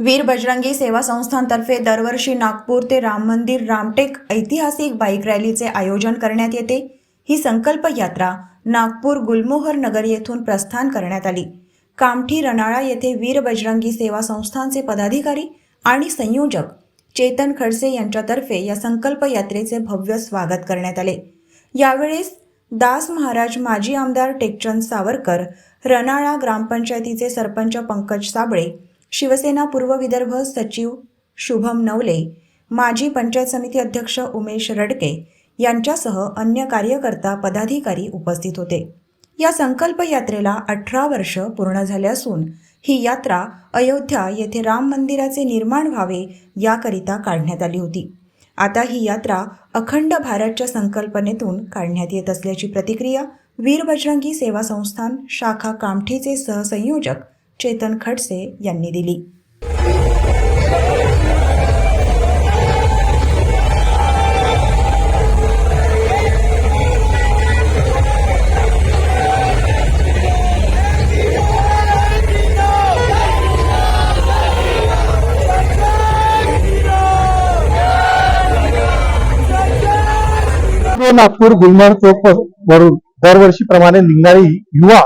वीर बजरंगी सेवा संस्थांतर्फे दरवर्षी नागपूर ते राम मंदिर रामटेक ऐतिहासिक बाईक रॅलीचे आयोजन करण्यात येते. ही संकल्प यात्रा नागपूर गुलमोहर नगर येथून प्रस्थान करण्यात आली. कामठी रनाळा येथे वीर बजरंगी सेवा संस्थांचे पदाधिकारी आणि संयोजक चेतन खडसे यांच्यातर्फे या संकल्प यात्रेचे भव्य स्वागत करण्यात आले. यावेळेस दास महाराज माजी आमदार टेकचंद सावरकर रनाळा ग्रामपंचायतीचे सरपंच पंकज साबळे शिवसेना पूर्व विदर्भ सचिव शुभम नवले माजी पंचायत समिती अध्यक्ष उमेश रडके यांच्यासह अन्य कार्यकर्ता पदाधिकारी उपस्थित होते. या संकल्प यात्रेला अठरा वर्ष पूर्ण झाले असून ही यात्रा अयोध्या येथे राम मंदिराचे निर्माण व्हावे याकरिता काढण्यात आली होती. आता ही यात्रा अखंड भारतच्या संकल्पनेतून काढण्यात येत असल्याची प्रतिक्रिया वीर बजरंगी सेवा संस्थान शाखा कामठीचे सहसंयोजक चेतन खडसे यांनी दिली. नागपूर गुलमर्ग चौक वरून दरवर्षीप्रमाणे निघणारी युवा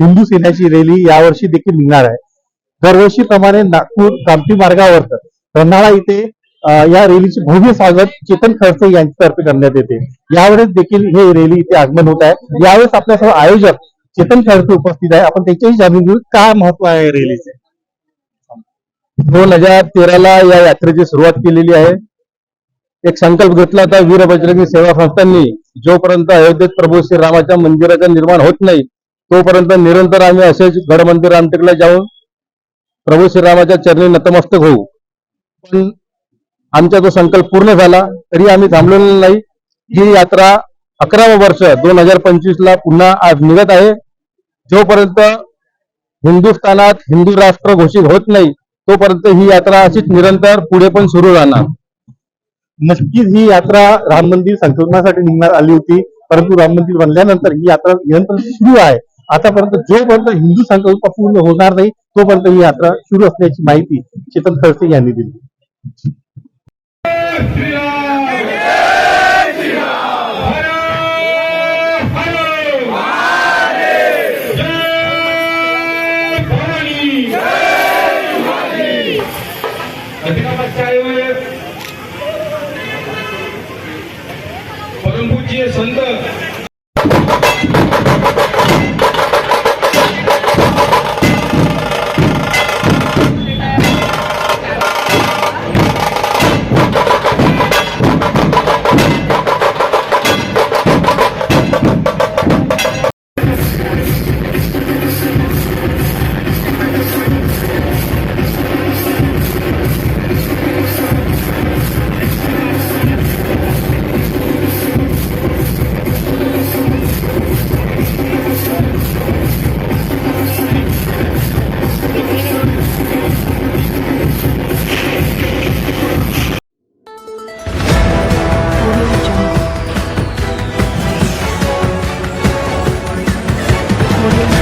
हिंदू सेनेची रॅली यावर्षी देखील निघणार आहे. दरवर्षीप्रमाणे नागपूर कामठी मार्गावर रन्हाळा इथे या रॅलीचे भव्य स्वागत चेतन खडसे यांच्यातर्फे करण्यात येते. यावेळेस देखील हे रॅली इथे आगमन होत आहे. यावेळेस आपल्यासह आयोजक चेतन खडसे उपस्थित आहे. आपण त्याच्याही जाणून घेऊ काय महत्त्व आहे रॅलीचे. दोन हजार तेराला या यात्रेची सुरुवात केलेली आहे. एक संकल्प घेतला होता वीर बजरंगी सेवा संस्थांनी. जोपर्यंत अयोध्येत प्रभू श्रीरामाच्या मंदिराचं निर्माण होत नाही तोपर्यंत निरंतर आम्ही असेच गड मंदिर रामटेकला जाऊन प्रभू श्रीरामाच्या चरणी नतमस्तक होऊ. पण आमचा तो संकल्प पूर्ण झाला तरी आम्ही थांबलेलो नाही. ही यात्रा अकरावं वर्ष दोन हजार पंचवीस ला पुन्हा आज निघत आहे. जोपर्यंत हिंदुस्थानात हिंदू राष्ट्र घोषित होत नाही तोपर्यंत ही यात्रा अशीच निरंतर पुढे पण सुरू राहणार. नक्कीच ही यात्रा राम मंदिर संकल्पनासाठी निघणार आली होती. परंतु राम मंदिर बनल्यानंतर ही यात्रा निरंतर सुरू आहे. आतापर्यंत जोपर्यंत हिंदू संकल्प पूर्ण होणार नाही तोपर्यंत ही यात्रा सुरू असल्याची माहिती चेतन खडसे यांनी दिली. 接神的 audio.